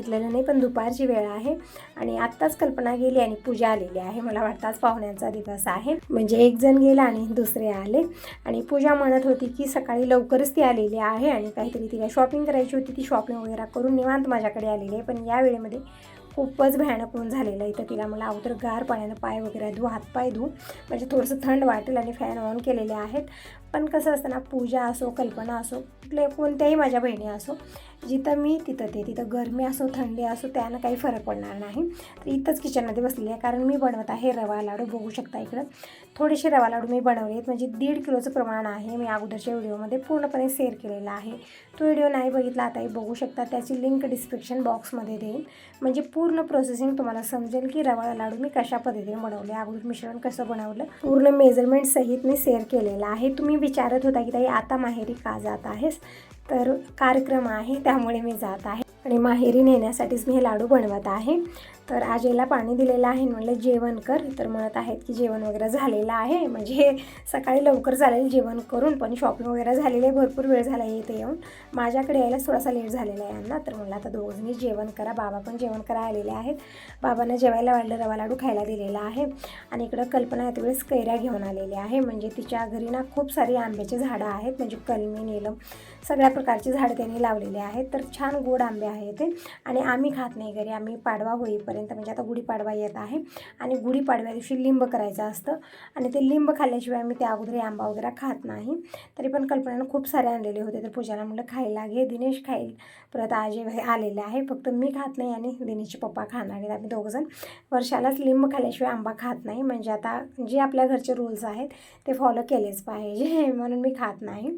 बघितलेलं नाही पण दुपारची वेळ आहे आणि आत्ताच कल्पना गेली आणि पूजा आलेली आहे. मला वाटतं आज पाहुण्यांचा दिवस आहे. म्हणजे एक जण गेला आणि दुसरे आले. आणि पूजा म्हणत होती की सकाळी लवकरच ती आलेली आहे आणि काहीतरी तिला शॉपिंग करायची होती ती शॉपिंग वगैरे करून निवांत माझ्याकडे आलेली आहे. पण या वेळेमध्ये खूपच भयानक ऊन झालेलं आहे. तर तिला मला अगोदर गार पाण्यानं पाय वगैरे धू हातपाय धू म्हणजे थोडंसं थंड वाटेल आणि फॅन ऑन केलेले आहेत. पण कसं असतं ना पूजा असो कल्पना असो कुठले कोणत्याही माझ्या बहिणी असो जिथं मी तिथं ते तिथं गरमी असो थंडी असो त्यानं काही फरक पडणार नाही. तर इथंच किचनमध्ये बसलेली आहे कारण मी बनवत आहे रवा लाडू. बघू शकता इकडं. थोडेसे रवा लाडू मी बनवले आहेत. म्हणजे दीड किलोचं प्रमाण आहे. मी अगोदरच्या व्हिडिओमध्ये पूर्णपणे शेअर केलेला आहे. तो व्हिडिओ नाही बघितला आताही बघू शकता. त्याची लिंक डिस्क्रिप्शन बॉक्समध्ये देईन. म्हणजे पूर्ण प्रोसेसिंग तुम्हाला समजेल की रवा लाडू मी कशा पद्धतीने बनवले अगोदर मिश्रण कसं बनवलं पूर्ण मेजरमेंट सहित मी शेअर केलेलं आहे. तुम्ही विचारत होता की ताई आता माहेरी का जात आहेस? तर कार्यक्रम आहे त्यामुळे मी जात आहे. आणि माहेरी नेण्यासाठीच मी हे लाडू बनवत आहे. तर आजीला पाणी दिलेलं आहे. म्हणलं जेवण कर. तर म्हणत आहेत की जेवण वगैरे झालेलं आहे. म्हणजे सकाळी लवकर झालेलं जेवण करून पण शॉपिंग वगैरे झालेली आहे. भरपूर वेळ झाला आहे इथे येऊन. माझ्याकडे यायला थोडासा लेट झालेला आहे यांना. तर म्हणलं आता दोघजणी जेवण करा. बाबा पण जेवण करा आलेले आहेत. बाबांना जेवायला वाढलं रवा लाडू खायला दिलेला आहे. आणि इकडं कल्पना येते कैऱ्या घेऊन आलेली आहे. म्हणजे तिच्या घरी ना खूप सारी आंब्याची झाडं आहेत. म्हणजे कलमी नीलम सगळ्या प्रकारची झाडं त्यांनी लावलेली आहेत. तर छान गोड आंबे आहेत ते. आणि आम्ही खात नाही घरी. आम्ही पाडवा होईपर्यंत म्हणजे आता गुढीपाडवा येत आहे. आणि गुढीपाडव्या दिवशी लिंब करायचं असतं. आणि ते लिंब खाल्ल्याशिवाय आम्ही त्या अगोदर आंबा वगैरे खात नाही. तरी पण कल्पनानं खूप सारे आणलेले होते. तर पूजाला म्हटलं खायला घे दिनेश खाईल. परत आजी हे आलेले आहे. फक्त मी खात नाही आणि दिनेशचे पप्पा खाणार आहेत. आम्ही दोघंजण वर्षालाच लिंब खाल्ल्याशिवाय आंबा खात नाही. म्हणजे आता जे आपल्या घरचे रूल्स आहेत ते फॉलो केलेच पाहिजे. म्हणून मी खात नाही.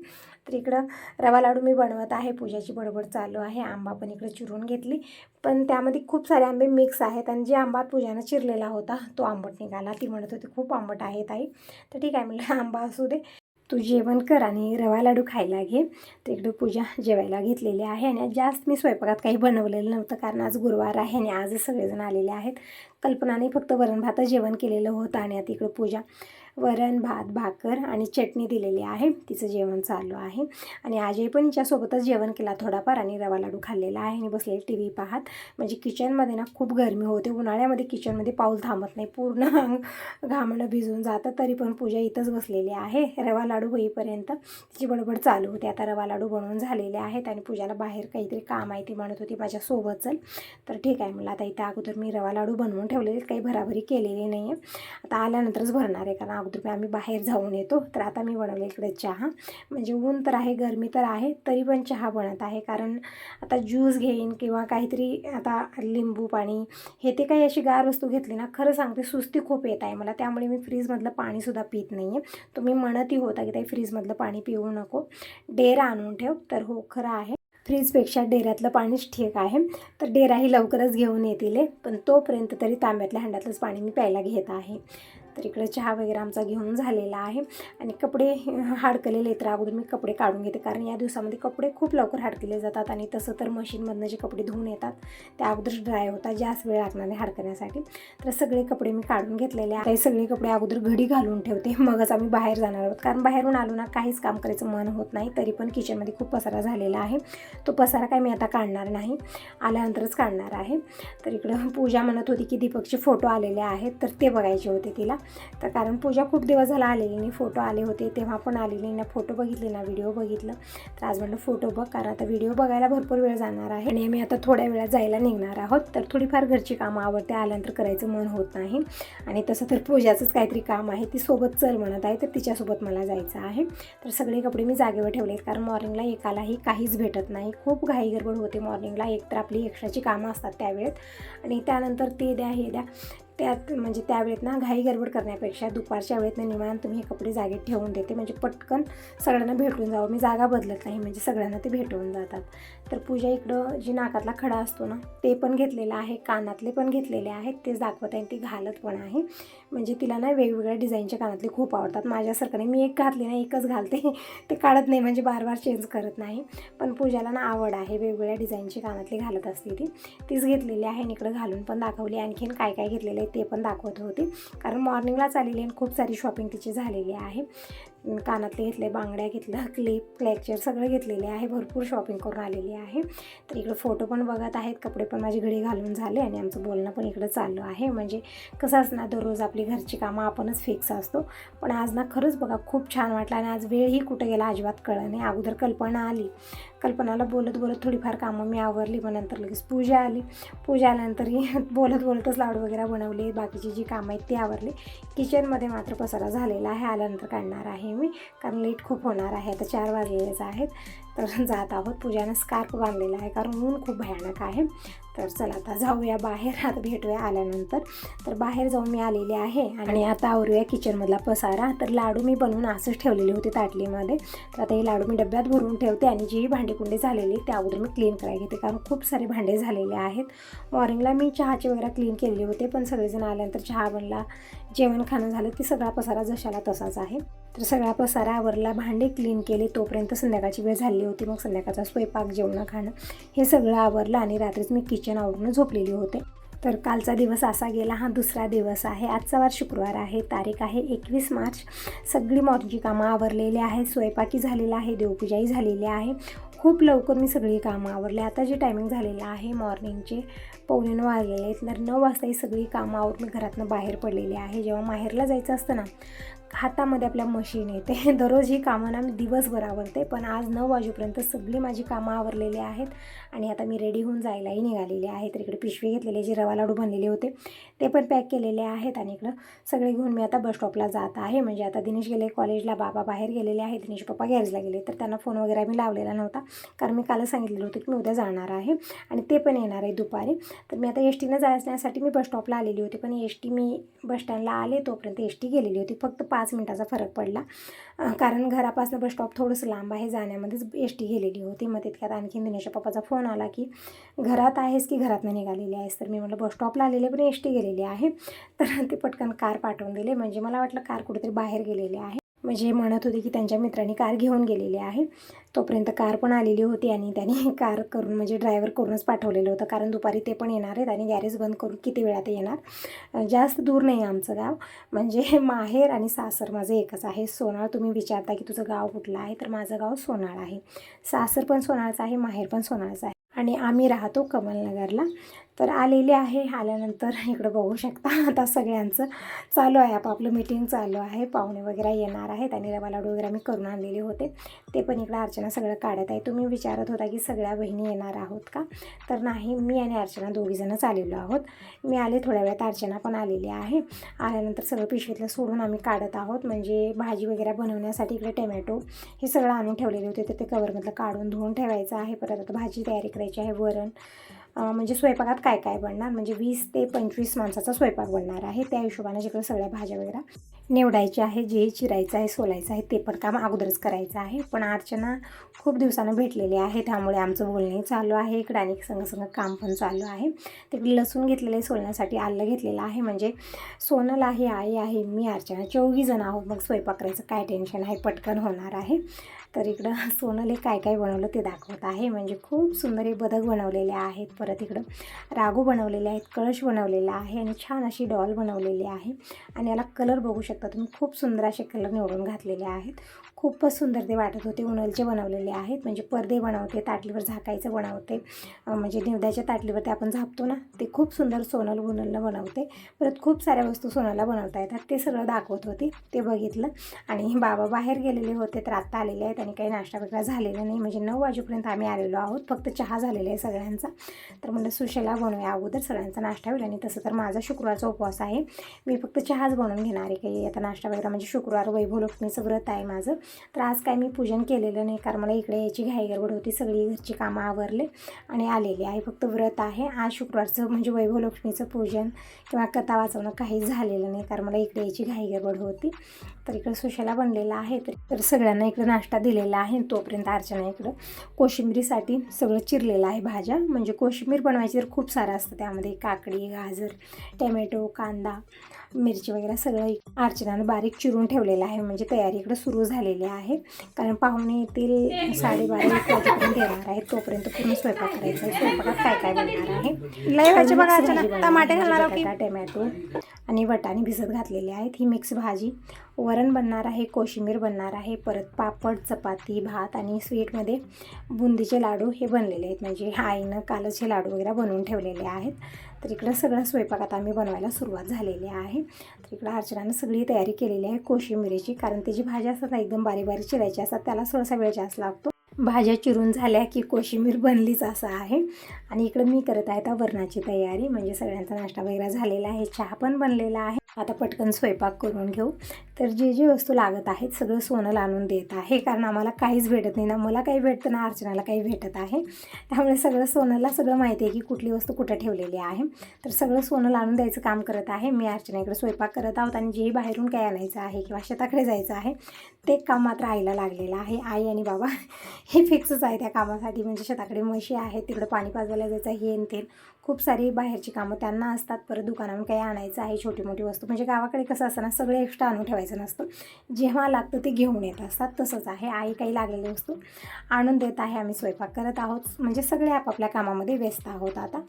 तर इकडं रवा लाडू मी बनवत आहे. पूजाची बडबड चालू आहे. आंबा पण इकडे चिरून घेतली. पण त्यामध्ये खूप सारे आंबे मिक्स आहेत आणि जे आंबा पूजानं चिरलेला होता तो आंबट निघाला. ती म्हणत होती खूप आंबट आहे ताई. तर ठीक आहे म्हटलं आंबा असू दे. तू जेवण कर आणि रवा लाडू खायला घे. तर इकडे पूजा जेवायला घेतलेली आहे आणि जास्त मी स्वयंपाकात काही बनवलेलं नव्हतं कारण आज गुरुवार आहे आणि आजच सगळेजण आलेले आहेत. कल्पनाने फक्त वरणभातच जेवण केलेलं होतं आणि आता इकडं पूजा वरण भात भाकर आणि चटणी दिलेली आहे. तिचं जेवण चालू आहे. आणि आजही पण हिच्यासोबतच जेवण केला थोडाफार आणि रवा लाडू खाल्लेला आहे. आणि बसले टी व्ही पाहत. म्हणजे किचनमध्ये ना खूप गरमी होते. उन्हाळ्यामध्ये किचनमध्ये पाऊल थांबत नाही. पूर्ण घामणं भिजून जातं. तरी पण पूजा इथंच बसलेली आहे. रवा लाडू होईपर्यंत तिची बडबड चालू होती. आता रवा लाडू बनवून झालेले आहेत आणि पूजाला बाहेर काहीतरी काम आहे ती म्हणत होती माझ्यासोबत चल. तर ठीक आहे मला आता इथं अगोदर मी रवा लाडू बनवून ठेवलेले काही भराभरी केलेली नाही आहे आता आल्यानंतरच भरणार आहे. कारण अगोदर आम्ही बाहेर जाऊन येतो. तर आता मी बनवले इकडे चहा. म्हणजे ऊन तर आहे गरमी तर आहे तरी पण चहा बनत आहे. कारण आता ज्यूस घेईन किंवा काहीतरी आता लिंबू पाणी हे ते काही अशी गार वस्तू घेतली ना खरं सांगते सुस्ती खूप येत आहे मला. त्यामुळे मी फ्रीजमधलं पाणीसुद्धा पित नाही आहे तुम्ही म्हणतही होता की ताई फ्रीजमधलं पाणी पिऊ नको. डेरा आणून ठेव. तर हो खरं आहे. फ्रीजपेक्षा डेऱ्यातलं पाणीच ठीक आहे. तर डेराही लवकरच घेऊन येतील पण तोपर्यंत तरी तांब्यातल्या हंड्यातलंच पाणी मी प्यायला घेत आहे. तर इकडे चहा वगैरे आमचा घेऊन झालेला आहे. आणि कपडे हाडकलेले तर अगोदर मी कपडे काढून घेते. कारण या दिवसामध्ये कपडे खूप लवकर हाडकले जातात. आणि तसं तर मशीनमधनं जे कपडे धुवून येतात त्या अगोदर ड्राय होतात. जास्त वेळ लागणार आहे हाडकण्यासाठी. तर सगळे कपडे मी काढून घेतलेले आहे सगळे कपडे अगोदर घडी घालून ठेवते. मगच आम्ही बाहेर जाणार आहोत. कारण बाहेरून आलो ना काहीच काम करायचं मन होत नाही. तरी पण किचनमध्ये खूप पसारा झालेला आहे. तो पसारा काय मी आता काढणार नाही. आल्यानंतरच काढणार आहे. तर इकडं पूजा म्हणत होती की दीपकचे फोटो आलेले आहेत. तर ते बघायचे होते तिला. तर कारण पूजा खूप दिवस झाला आलेली नाही फोटो आले होते तेव्हा पण आलेली ना फोटो बघितले ना व्हिडिओ बघितलं. तर आज म्हटलं फोटो बघ कारण आता व्हिडिओ बघायला भरपूर वेळ जाणार आहे. आणि आम्ही आता थोड्या वेळात जायला निघणार आहोत. तर थोडीफार घरची कामं आवडते आल्यानंतर करायचं मन होत नाही. आणि तसं तर पूजाचंच काहीतरी काम आहे. ती सोबत चल म्हणत आहे तर तिच्यासोबत मला जायचं आहे. तर सगळे कपडे मी जागेवर ठेवले आहेत कारण मॉर्निंगला एकालाही काहीच भेटत नाही. खूप घाई गडबड होते मॉर्निंगला एक तर आपली एक्स्ट्राची कामं असतात त्यावेळेत. आणि त्यानंतर ते द्या हे द्या. त्यात म्हणजे त्यावेळेत ना घाई गडबड करण्यापेक्षा दुपारच्या वेळेत ना निवांत तुम्ही हे कपडे जागेत ठेवून देते. म्हणजे पटकन सगळ्यांना भेटून जावं. मी जागा बदलत नाही म्हणजे सगळ्यांना ते भेटून जातात. तर पूजा इकडं जी नाकातला खडा असतो ना ते पण घेतलेलं आहे. कानातले पण घेतलेले आहेत. तेच दाखवत आहे. ती घालत पण आहे. म्हणजे तिला ना वेगवेगळ्या डिझाईनचे कानातले खूप आवडतात. माझ्यासारखं मी एक घातली ना एकच घालते. ते काढत नाही म्हणजे बार बार चेंज करत नाही. पण पूजाला ना आवड आहे. वेगवेगळ्या डिझाईनचे कानातले घालत असते ती. तीच घेतलेली आहे आणि इकडं घालून पण दाखवली. आणखीन काय काय घेतलेलं आहे ते पण दाखवत होते. कारण मॉर्निंगलाच आलेली आणि खूप सारी शॉपिंग तिची झालेली आहे. कानातले घेतले बांगड्या घेतल्या क्लिप क्लॅचर सगळं घेतलेले आहे. भरपूर शॉपिंग करून आलेली आहे. तर इकडं फोटो पण बघत आहेत. कपडे पण माझी घडी घालून झाले आणि आमचं बोलणं पण इकडं चालू आहे. म्हणजे कसं असणार दररोज आपली घरची कामं आपणच फिक्स असतो. पण आज ना खरंच बघा खूप छान वाटलं आणि आज वेळही कुठं गेला अजिबात कळलं नाही. अगोदर कल्पना आली. कल्पनाला बोलत बोलत थोडीफार कामं मी आवरली मग नंतर लगेच पूजा आली. पूजा आल्यानंतरही बोलत बोलतच लाडू वगैरे बनवले. बाकीची जी कामं आहेत ती आवरली. किचनमध्ये मात्र पसारा झालेला आहे. आल्यानंतर काढणार आहे. मी कारण लेट खूप होणार आहे. आता चार वाजलेलेच आहेत. तर जात आहोत. पूजानं स्कार्फ बांधलेला आहे कारण ऊन खूप भयानक आहे. तर चला आता जाऊया बाहेर. आता भेटूया आल्यानंतर. तर बाहेर जाऊन मी आलेले आहे आणि आता आवरूया किचनमधला पसारा. तर लाडू मी बनवून असंच ठेवलेले होते ताटलीमध्ये. तर आता हे लाडू मी डब्यात भरून ठेवते आणि जी भांडी कुंडे झालेली त्या अगोदर मी क्लीन करायला घेते. कारण खूप सारे भांडे झालेले आहेत. मॉर्निंगला मी चहाचे वगैरे क्लीन केलेले होते पण सगळेजण आल्यानंतर चहा बनला जेवण खाणं झालं. की सगळा पसारा जशाला तसाच आहे. तर सगळा पसारा आवरला भांडे क्लीन केले. तोपर्यंत संध्याकाळची वेळ झाली होती. मग संध्याकाळचा स्वयंपाक जेवणं खाणं हे सगळं आवरलं आणि रात्रीच मी किचन आवरून झोपलेली होते. तर कालचा दिवस असा गेला हा दुसरा दिवस आहे. आजचा वार शुक्रवार आहे. तारीख आहे एकवीस मार्च. सगळी मॉर्जी कामं आवरलेली आहेत. स्वयंपाकी झालेला आहे. देवपूजाही झालेली आहे. खूप लवकर मी सगळी कामं आवरले. आता जे टायमिंग झालेलं आहे मॉर्निंगचे पावणे नऊ वाजलेले आहेत. तर नऊ वाजता ही सगळी कामं आवरून मी घरातनं बाहेर पडलेली आहे. जेव्हा माहेरला जायचं असतं ना हातामध्ये आपल्या मशीन येते. दररोज ही कामांना मी दिवसभर आवरते. पण आज नऊ वाजेपर्यंत सगळी माझी कामं आवरलेली आहेत. आणि आता मी रेडी होऊन जायलाही निघालेली आहे. तर इकडे पिशवी घेतलेले जे रवा लाडू बनलेले होते ते पण पॅक केलेले आहेत आणि इकडं सगळे घेऊन मी आता बस स्टॉपला जात आहे. म्हणजे आता दिनेश गेले कॉलेजला बाबा बाहेर गेलेले आहे दिनेश पप्पा गॅरेजला गेले. तर त्यांना फोन वगैरे मी लावलेला नव्हता. कारण मी कालच सांगितलेलं होतं की मी उद्या जाणार आहे आणि ते पण येणार आहे दुपारी. तर मी आता एस टीनं जाण्यासाठी मी बस स्टॉपला आलेली होती. पण एस टी मी बस स्टँडला आले तोपर्यंत एस टी गेलेली होती. फक्त पाच मिनटाचा फरक पडला. कारण घरापासून बस स्टॉप थोडंसं लांब आहे जाण्यामध्येच एस टी गेलेली होती. मग तितक्यात आणखीन दिनेशच्या पप्पाचा फोन आला की घरात आहेस की घरातनं निघालेली आहेस? तर मी म्हटलं बस स्टॉपला आलेले पण एस टी गेलेली आहे. तर ते पटकन कार पाठवून दिले. म्हणजे मला वाटलं कार कुठेतरी बाहेर गेलेली आहे. म्हणजे म्हणत होते की त्यांच्या मित्रांनी कार घेऊन गेलेली आहे. तोपर्यंत कार पण आलेली होती आणि त्यांनी कार करून म्हणजे ड्रायव्हर करूनच पाठवलेलं होतं. कारण दुपारी ते पण येणार आहेत आणि गॅरेज बंद करून किती वेळात येणार? जास्त दूर नाही आमचं गाव. म्हणजे माहेर आणि सासर माझं एकच आहे. सोनाळ तुम्ही विचारता की तुझं गाव कुठलं आहे? तर माझं गाव सोनाळ आहे. सासर पण सोनाळचं आहे माहेर पण सोनाळचं आहे. आणि आम्ही राहतो कमलनगरला. तर आलेले आहे. आल्यानंतर इकडं बघू शकता. आता सगळ्यांचं चालू आहे. आपापलं मीटिंग चालू आहे. पाहुणे वगैरे येणार आहेत आणि रवा लाडू वगैरे मी करून आणलेले होते. ते पण इकडं अर्चना सगळं काढत आहे. तुम्ही विचारत होता की सगळ्या बहिणी येणार आहोत का? तर नाही. मी आणि अर्चना दोघीजणंच आलेलो आहोत. मी आले थोड्या वेळात. अर्चना पण आलेली आहे. आल्यानंतर सगळं पिशवीतलं सोडून आम्ही काढत आहोत. म्हणजे भाजी वगैरे बनवण्यासाठी इकडे टमॅटो हे सगळं आणून ठेवलेले होते. तर ते कवरमधलं काढून धुवून ठेवायचं आहे. परत आता भाजी तयारी करायची आहे. वरण म्हणजे स्वयंपाकात काय काय बनणार? म्हणजे वीस ते पंचवीस माणसाचा स्वयंपाक बनणार आहे. त्या हिशोबाने जिकडे सगळ्या भाज्या वगैरे निवडायच्या आहे जे चिरायचं आहे सोलायचं आहे ते पण काम अगोदरच करायचं आहे. पण अर्चना खूप दिवसानं भेटलेली आहे. त्यामुळे आमचं बोलणे चालू आहे. इकडे आणि संग संग काम पण चालू आहे. तिकडे लसूण घेतलेलं आहे सोलण्यासाठी आलं घेतलेलं आहे. म्हणजे सोनल आहे आई आहे मी अर्चना चौघी जण आहोत. मग स्वयंपाक करायचं काय टेन्शन आहे? पटकन होणार आहे. तर इकडं सोनले काय काय बनवलं ते दाखवत आहे. म्हणजे खूप सुंदर हे बदक बनवलेले आहेत. परत इकडं रागू बनवलेले आहेत कळश बनवलेला आहे आणि छान अशी डॉल बनवलेली आहे. आणि याला कलर बघू शकता तुम्ही. खूप सुंदर असे कलर निवडून घातलेले आहेत. खूपच सुंदर ते वाटत होते. उनलचे बनवलेले आहेत. म्हणजे पडदे बनवते ताटलीवर झाकायचं बनवते. म्हणजे निवद्याच्या ताटलीवरती आपण झापतो ना ते खूप सुंदर सोनल बुनलनं बनवते. परत खूप साऱ्या वस्तू सोनाला बनवता येतात. ते सगळं दाखवत होती. ते बघितलं. आणि बाबा बाहेर गेलेले होते तर आत्ता आलेले आहेत आणि काही नाश्ता वगैरे झालेला नाही. म्हणजे नऊ वाजेपर्यंत आम्ही आलेलो आहोत. फक्त चहा झालेला आहे सगळ्यांचा. तर म्हणलं सुशेला बनवूया अगोदर. सगळ्यांचा नाश्ता होईल आणि तसं तर माझा शुक्रवारचा उपवास आहे. मी फक्त चहाच बनवून घेणार आहे. काही आता नाश्ता वगैरे म्हणजे शुक्रवार वैभव लक्ष्मीचं व्रत आहे माझं. तर आज काय मी पूजन केलेलं नाही कारण मला इकडे यायची घाई गडबड होती सगळी घरची कामं आवरले आणि आलेली आहे. फक्त व्रत आहे. आज शुक्रवारचं म्हणजे वैभव लक्ष्मीचं पूजन किंवा कथा वाचवणं काही झालेलं नाही कारण मला इकडे यायची घाई गडबड होती. तर इकडं सुशाला बनलेला आहे तर सगळ्यांना इकडं नाश्ता दिलेला आहे. तोपर्यंत अर्चना इकडं कोशिंबीरीसाठी सगळं चिरलेलं आहे भाज्या. म्हणजे कोशिंबीर बनवायची तर खूप सारं असतं त्यामध्ये. काकडी गाजर टमॅटो कांदा मिरची वगैरे सगळं अर्चनानं बारीक चिरून ठेवलेलं आहे. म्हणजे तयारी इकडे सुरू झालेली आहे. कारण पाहुणे येतील साडेबारा एक वाजेपर्यंत येणार आहेत. तोपर्यंत पूर्ण स्वयंपाक करायचा आहे. स्वयंपाकात काय काय बनणार आहे? लय भाजी बघा टमाटे आहे. घालणार आहो? बटाटा, टमॅटो आणि वटाणे भिजत घातलेले आहेत. ही मिक्स भाजी. वरण बनणार आहे कोशिंबीर बनणार आहे. परत पापड चपाती भात आणि स्वीटमध्ये बुंदीचे लाडू हे बनलेले आहेत. म्हणजे आईनं कालच हे लाडू वगैरे बनवून ठेवलेले आहेत. तर इकडं सगळ्या स्वयंपाकात आम्ही बनवायला सुरुवात झालेली आहे. तर इकडं अर्चनानं सगळी तयारी केलेली आहे कोशिंबिरीची कारण त्याची भाजी असतात ना एकदम बारीक बारीक चिरायची असतात त्याला थोडासा वेळ जास्त लागतो. भाज्या चिरून झाल्या की कोशिंबीर बनलीच असं आहे. आणि इकडं मी करत आहे आता वरणाची तयारी म्हणजे सगळ्यांचा नाश्ता वगैरे झालेला आहे चहा पण बनलेला आहे. आता पटकन स्वयंपाक करून घेऊ. तर जे जे वस्तू लागत आहेत सगळं सोनं आणून देत आहे. कारण आम्हाला काहीच भेटत नाही ना. मला काही भेटतं ना अर्चनाला काही भेटत आहे. त्यामुळे सगळं सोनंला सगळं माहिती आहे की कुठली वस्तू कुठं ठेवलेली आहे. तर सगळं सोनं आणून द्यायचं काम करत आहे. मी अर्चनाकडे स्वयंपाक करत आहोत आणि जेही बाहेरून काय आणायचं आहे किंवा शेताकडे जायचं आहे ते काम मात्र आईला लागलेलं आहे. आई आणि बाबा हे फिक्सच आहे त्या कामासाठी. म्हणजे शेताकडे म्हशी आहेत तिकडं पाणी पाजवायला जायचं हे आणि ते. खूप सारी बाहेरची कामं त्यांना असतात. परत दुकानावर काही आणायचं आहे छोटी मोठी वस्तू. म्हणजे गावाकडे कसं असतं ना सगळं एक्स्ट्रा आणून ठेवायचं नसतं. जेव्हा लागतं ते घेऊन येत असतात. तसंच आहे. आई काही लागलेली वस्तू आणून देत आहे. आम्ही स्वयंपाक करत आहोत. म्हणजे सगळे आपापल्या कामामध्ये व्यस्त आहोत आता.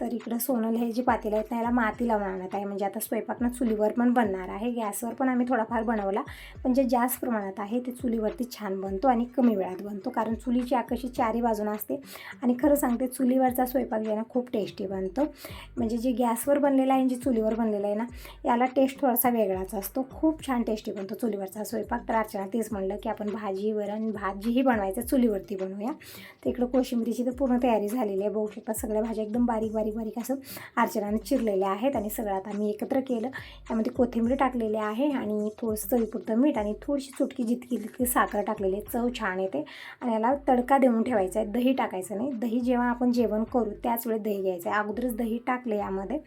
तर इकडं सोनल हे जी पातेलं आहेत ना याला माती लावून आणत आहे म्हणजे आता स्वयंपाक ना चुलीवर पण बनणार आहे. गॅसवर पण आम्ही थोडाफार बनवला. पण जे जास्त प्रमाणात आहे ते चुलीवरती छान बनतो आणि कमी वेळात बनतो. कारण चुलीची आकशी चारी बाजूनं असते. आणि खरं सांगते चुलीवरचा स्वयंपाक जे ना खूप टेस्टी बनतो. म्हणजे जे गॅसवर बनलेला आहे जे चुलीवर बनलेलं आहे ना याला टेस्ट थोडासा वेगळाच असतो. खूप छान टेस्टी बनतो चुलीवरचा स्वयंपाक. तर अर्चना तेच म्हणलं की आपण भाजी वरण भाजीही बनवायचं चुलीवरती बनवूया. तर इकडं कोशिंबरीची तर पूर्ण तयारी झालेली आहे. बघू शकता सगळ्या भाज्या एकदम बारीक बारीक बारीक असं अर्चनाने चिरलेल्या आहेत आणि सगळं आता मी एकत्र केलं. यामध्ये कोथिंबीर टाकलेली आहे आणि थोडंसं चवीपुरतं मीठ आणि थोडीशी चुटकी जितकी तितकी साखर टाकलेली आहे. चव छान येते. आणि याला तडका देऊन ठेवायचा आहे. दही टाकायचं नाही. दही जेव्हा आपण जेवण करू त्याच वेळेस दही घ्यायचं आहे. अगोदरच दही टाकले यामध्ये.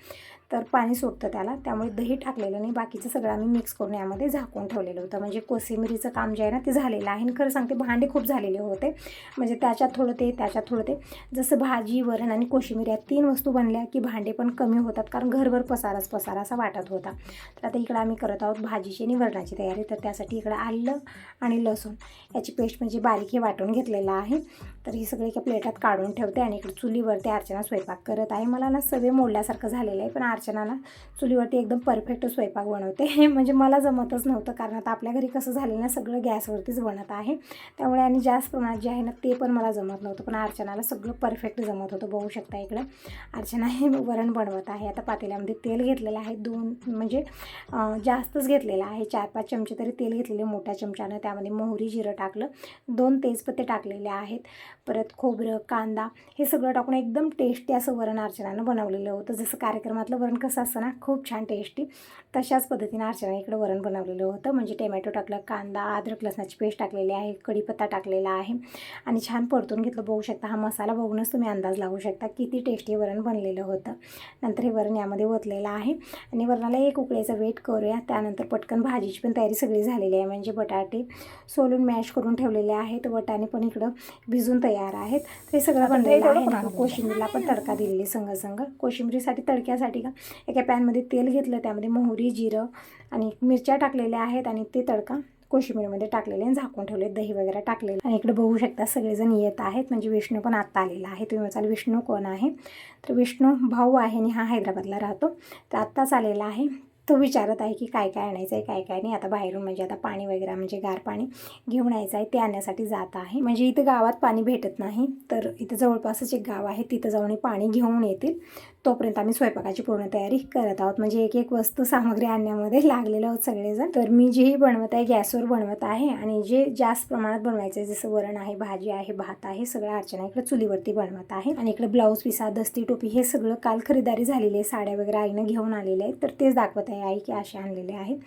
तर पाणी सुटतं त्याला. त्यामुळे दही टाकलेलं नाही. बाकीचं सगळं आम्ही मिक्स करून यामध्ये झाकून ठेवलेलं होतं. म्हणजे कोशिंबिरीचं काम जे आहे ना ते झालेलं आहे. आणि खरं सांगते भांडे खूप झालेले होते. म्हणजे त्याच्यात थोडं ते त्याच्यात थोडं ते. जसं भाजी वरण आणि कोशिंबीर या तीन वस्तू बनल्या की भांडे पण कमी होतात. कारण घरभर पसाराच पसारा असा वाटत होता. तर आता इकडं आम्ही करत आहोत भाजीची आणि वरणाची तयारी. तर त्यासाठी इकडं आलं आणि लसूण. याची पेस्ट म्हणजे बारीक हे वाटून घेतलेलं आहे. तर ही सगळी एका प्लेटात काढून ठेवते आणि इकडे चुलीवरती अर्चना स्वयंपाक करत आहे. मला ना सगळे मोडल्यासारखं झालेलं आहे. पण अर्चनाला चुलीवरती एकदम परफेक्ट स्वयंपाक बनवते. हे म्हणजे मला जमतच नव्हतं कारण आता आपल्या घरी कसं झालेलं ना सगळं गॅसवरतीच बनत आहे. त्यामुळे आणि जास्त प्रमाणात जे आहे ना ते पण मला जमत नव्हतं. पण अर्चनाला सगळं परफेक्ट जमत होतं बघू शकता इकडं. अर्चना हे वरण बनवत आहे. आता पातेल्यामध्ये तेल घेतलेलं आहे. दोन म्हणजे जास्तच घेतलेलं आहे. चार पाच चमचे तरी तेल घेतलेले मोठ्या चमच्यानं. त्यामध्ये मोहरी जिरं टाकलं. दोन तेजपत्ते टाकलेले आहेत. परत खोबरं कांदा हे सगळं टाकून एकदम टेस्टी असं वरण अर्चनानं बनवलेलं होतं. जसं कार्यक्रमातलं वरण कसं असतं ना खूप छान टेस्टी तशाच पद्धतीने अर्चना इकडं वरण बनवलेलं होतं. म्हणजे टोमॅटो टाकलं कांदा अद्रक लसणाची पेस्ट टाकलेली आहे कढीपत्ता टाकलेला आहे. आणि छान परतून घेतलं. बघू शकता हा मसाला बघूनच तुम्ही अंदाज लावू शकता किती टेस्टी वरण बनलेलं होतं. नंतर हे वरण यामध्ये ओतलेलं आहे. आणि वरणाला एक उकळीचा वेट करूया. त्यानंतर पटकन भाजीची पण तयारी सगळी झालेली आहे. म्हणजे बटाटे सोलून मॅश करून ठेवलेले आहेत. वटाणे पण इकडं भिजून तयार आहेत. ते सगळं बनलेलं आहे. कोशिंबीरला पण तडका दिलेली संग संग कोशिंबीरीसाठी तडक्यासाठी का? एका पॅनमध्ये तेल घेतलं त्यामध्ये मोहरी जिरं आणि मिरच्या टाकलेल्या आहेत आणि ते तडका कोशिंबीरमध्ये टाकलेले आणि झाकून ठेवले दही वगैरे टाकलेले. आणि इकडे बघू शकता सगळेजण येत आहेत म्हणजे विष्णू पण आत्ता आलेला आहे. तुम्ही म्हणाल विष्णू कोण आहे? तर विष्णू भाऊ आहे आणि हा हैदराबादला राहतो. तर आत्ताच आलेला आहे. तो विचारत आहे की काय काय आणायचं आहे काय काय नाही. आता बाहेरून म्हणजे आता पाणी वगैरे म्हणजे गार पाणी घेऊन यायचं आहे ते आणण्यासाठी जात आहे. म्हणजे इथं गावात पाणी भेटत नाही तर इथं जवळपासच एक गाव आहे. तिथं जाऊन पाणी घेऊन येतील. तोपर्यंत आम्ही स्वयंपाकाची पूर्ण तयारी करत आहोत. म्हणजे एक एक वस्तू सामग्री आणण्यामध्ये लागलेलं आहोत सगळेजण. तर मी जेही बनवत आहे गॅसवर बनवत आहे आणि जे जास्त प्रमाणात बनवायचं आहे जसं वरण आहे भाजी आहे भात आहे सगळं अर्चना इकडे चुलीवरती बनवत आहे. आणि इकडे ब्लाऊज पिसा दस्ती टोपी हे सगळं काल खरेदारी झालेली आहे. साड्या वगैरे आईनं घेऊन आलेले आहेत. तर तेच दाखवत आहे. आई की असे आणलेले आहेत.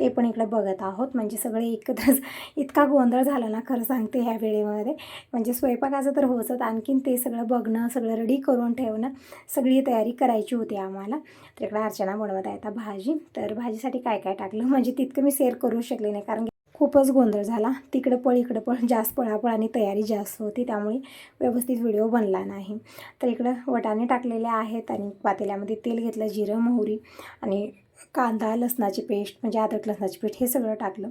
ते पण इकडे बघत आहोत. म्हणजे सगळे एकत्रच. इतका गोंधळ झाला ना खरं सांगते ह्या वेळेमध्ये. म्हणजे स्वयंपाकाचं तर होतच. आणखीन ते सगळं बघणं सगळं रेडी करून ठेवणं सगळी तयारी करायची होती आम्हाला. तर इकडे अर्चना बनवत आहे आता भाजी. तर भाजीसाठी काय काय टाकलं? म्हणजे तितकं मी शेअर करू शकले नाही. कारण खूपच गोंधळ झाला. तिकडं पळ इकडं पळ. जास्त पळापळ आणि तयारी जास्त होती. त्यामुळे व्यवस्थित व्हिडिओ बनला नाही. तर इकडं वटाणे टाकलेले आहेत आणि पातेल्यामध्ये तेल घेतलं जिरं मोहरी आणि कांदा लसणाची पेस्ट म्हणजे अद्रक लसणाची पेस्ट हे सगळं टाकलं.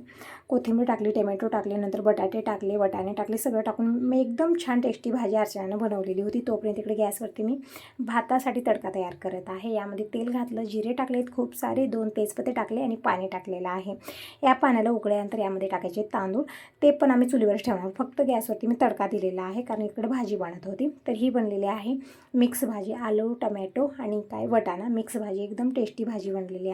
कोथिंबीर टाकली टोमॅटो टाकले नंतर बटाटे टाकले वटाणे टाकले सगळं टाकून मी एकदम छान टेस्टी भाजी अर्चनानं बनवलेली होती. तोपर्यंत तिकडे गॅसवरती मी भातासाठी तडका तयार करत आहे. यामध्ये तेल घातलं जिरे टाकलेत खूप सारे दोन तेजपत्ते टाकले आणि पाणी टाकलेलं आहे. या पाण्याला उकळल्यानंतर यामध्ये टाकायचे तांदूळ. ते पण आम्ही चुलीवरच ठेवणार. फक्त गॅसवरती मी तडका दिलेला आहे कारण इकडे भाजी बनत होती. तर ही बनलेली आहे मिक्स भाजी आलू टमॅटो आणि काय वटाणा. मिक्स भाजी एकदम टेस्टी भाजी बनलेली आहे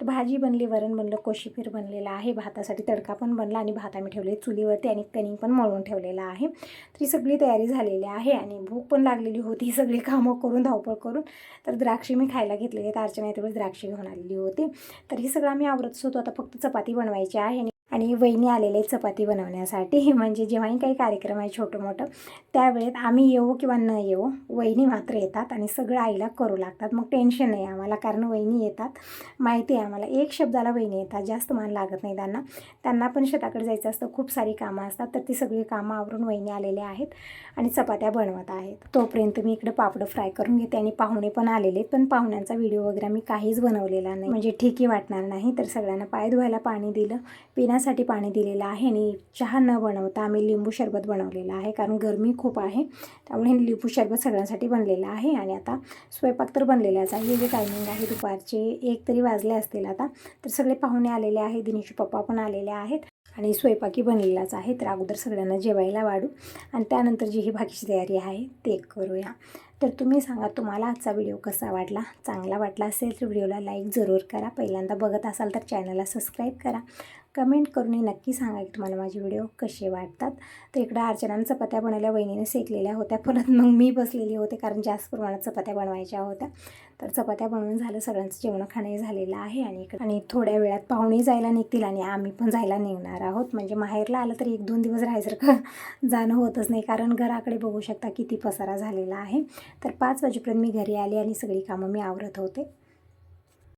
तर भाजी बनली वरण बनलं कोशिंबीर बनलेला आहे भातासाठी तडका पण बनला आणि भात आम्ही ठेवले चुलीवरती आणि कणिक पण मळून ठेवलेला आहे. तर ही सगळी तयारी झालेली आहे आणि भूक पण लागलेली होती ही सगळी कामं करून धावपळ करून. तर द्राक्षे मी खायला घेतलेली आहेत. अर्चना तेवढे द्राक्षे घेऊन आलेली होती. तर हे सगळं आम्ही आवरतच होतो. आता फक्त चपाती बनवायची आहे आणि आणि वहिनी आलेले आहेत चपाती बनवण्यासाठी. म्हणजे जेव्हाही काही कार्यक्रम आहे छोटं मोठं त्यावेळेत आम्ही येऊ किंवा न येऊ वहिनी मात्र येतात आणि सगळं आईला करू लागतात. मग टेन्शन नाही आम्हाला कारण वहिनी येतात. माहिती आहे आम्हाला एक शब्दाला वहिनी येतात जास्त मान लागत नाही त्यांना. त्यांना पण शेताकडे जायचं असतं खूप सारी कामं असतात तर ती सगळी कामं आवरून वहिनी आलेले आहेत आणि चपात्या बनवत आहेत. तोपर्यंत मी इकडे पापडं फ्राय करून घेते आणि पाहुणे पण आलेले आहेत पण पाहुण्यांचा व्हिडिओ वगैरे मी काहीच बनवलेला नाही. म्हणजे ठीकही वाटणार नाही तर सगळ्यांना पाय धुवायला पाणी दिलं पिण्यासाठी पाणी दिलेलं आहे आणि चहा न बनवता आम्ही लिंबू सरबत बनवलेलं आहे कारण गरमी खूप आहे. त्यामुळे लिंबू सरबत सगळ्यांसाठी बनलेलं आहे आणि आता स्वयंपाक तर बनलेलाच आहे. जे टायमिंग आहे दुपारचे एक तरी वाजले असतील आता तर सगळे पाहुणे आलेले आहे दिनेशचे पप्पा पण आलेले आहेत आणि स्वयंपाकी बनलेलाच आहे. तर अगोदर सगळ्यांना जेवायला वाढू आणि त्यानंतर जी ही बाकीची तयारी आहे ते करूया. तर तुम्ही सांगा तुम्हाला आजचा व्हिडिओ कसा वाटला? चांगला वाटला असेल तर व्हिडिओला लाईक जरूर करा. पहिल्यांदा बघत असाल तर चॅनलला सबस्क्राईब करा. कमेंट करून नक्की सांगा की तुम्हाला माझे व्हिडिओ कसे वाटतात. तर इकडं अर्चनानं चपात्या बनवल्या वहिनीने सेकलेल्या होत्या. परत मग मी बसलेली होते कारण जास्त प्रमाणात चपात्या बनवायच्या होत्या. तर चपात्या बनवून झालं सगळ्यांचं जेवण खाणे झालेलं आहे आणि इकडं आणि थोड्या वेळात पाहुणे जायला निघतील आणि आम्ही पण जायला निघणार आहोत. म्हणजे माहेरला आलं तर एक दोन दिवस राहायसारखं जाणं होतच नाही कारण घराकडे बघू शकता किती पसारा झालेला आहे. तर पाच वाजेपर्यंत मी घरी आले आणि सगळी कामं मी आवरत होते.